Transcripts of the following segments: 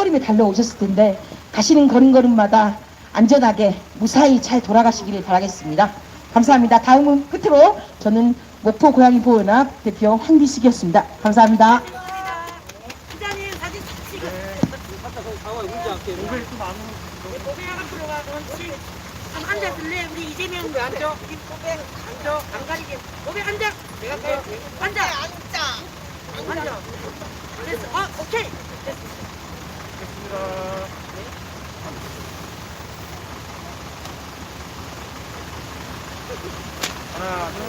걸음걸음에 달려오셨을 텐데 가시는 걸음걸음마다 안전하게 무사히 잘 돌아가시기를 바라겠습니다. 감사합니다. 다음은 끝으로 저는 목포 고양이 보호연합 대표 황기식이었습니다. 감사합니다. 기자님 사진 찍어. 고백 앞으로 가 원칙. 한 앉아줄래? 우리 이재명 왜 앉아? 우리 고백 앉아. 안 가리게. 고백 앉아. 내가 가요. 앉아. 앉아. 앉아. 됐어. 어, 오케이. 하나, 둘.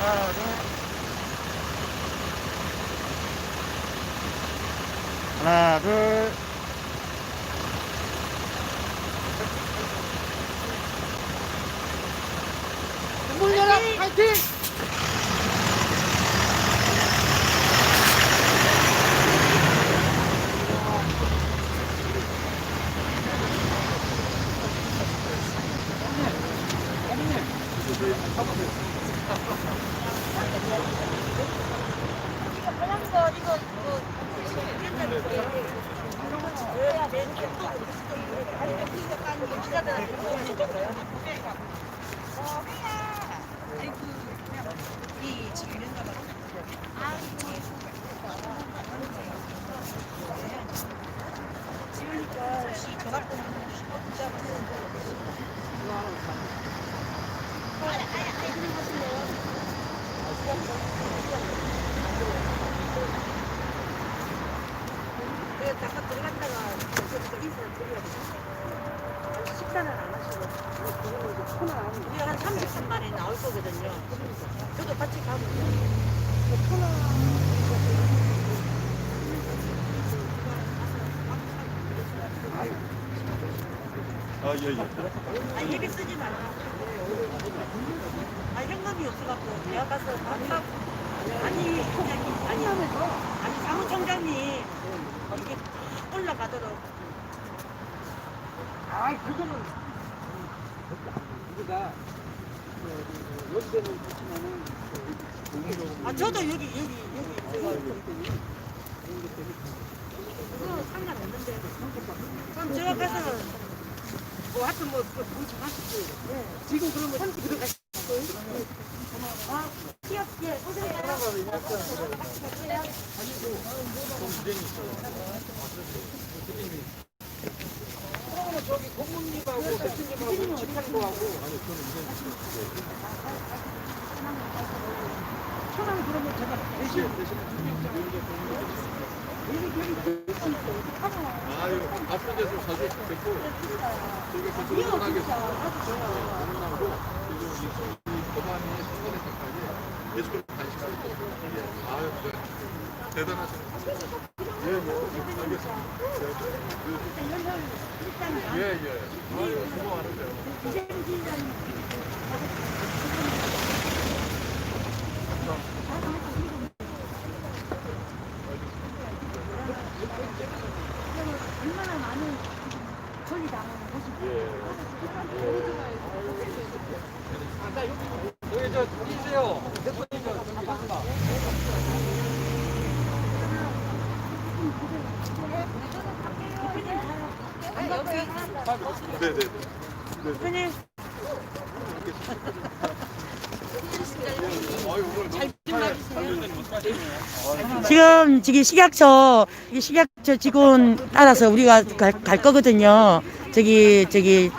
하나, 둘. 하나, 둘. 물려라. 파이팅. 내가 잠깐 들어갔다가 저기서 인사를 드리라고 식사는 안 하시고 우리 한 30분 만에 나올 거거든요. 저도 같이 가면 아, 예, 예. 아 예비 쓰지 말라. 아 현금이 없어갖고 내가 가서 밥하고 아니 총장님 아니 아니 사무총장님 이게 올라가도록 아, 그거는 우리가 여기서는 그렇지만은 아 저도 여기 여기 여기. 제가 그거 상관없는데 그럼 제가 가서 뭐 하여튼 뭐 그거 보지 마시고. 지금 그러면 선 들어가시고. 아 기업 예 고생하셨습니다. 그러면 저기 고문님하고 대표님하고 집행부하고 천안 그러면 제가 대신 아유, 아픈 데서 자주 뵙고, 예. 아유, 네. 대단하십니다. 예, 예. 예, 예. 예, 예. 아유, 수고 많으세요. 여기 저 이세요 대표님 저 저기 맞다. 네, 네. 대표님 지금 저기 식약처 이 식약처 직원 따라서 우리가 갈, 갈 거거든요. 저기 저기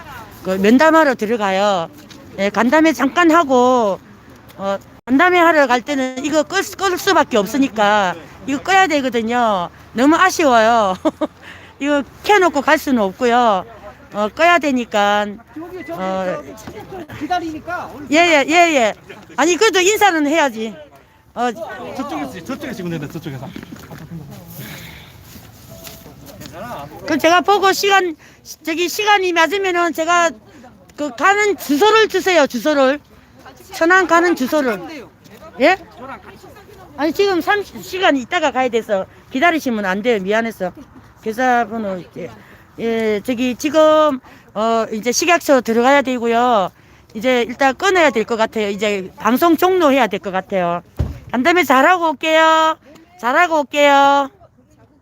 그 면담하러 들어가요. 예, 간담회 잠깐 하고 어, 간담회 하러 갈 때는 이거 끌, 끌 수밖에 없으니까 이거 꺼야 되거든요. 너무 아쉬워요. 이거 켜놓고 갈 수는 없고요. 어, 꺼야 되니까 저기 저기 어, 저기 기다리니까 오늘 예예 예, 예. 아니 그래도 인사는 해야지. 어, 저쪽에서, 저쪽에 찍으면 된다, 저쪽에서. 그 제가 보고 시간 저기 시간이 맞으면은 제가 그 가는 주소를 주세요 주소를 천안 가는 주소를 예? 아니 지금 30시간 있다가 가야 돼서 기다리시면 안 돼요 미안해서 계좌번호 이제 예 저기 지금 어 이제 식약처 들어가야 되고요. 이제 일단 끊어야 될 것 같아요. 이제 방송 종료해야 될 것 같아요. 간담회 잘하고 올게요. 잘하고 올게요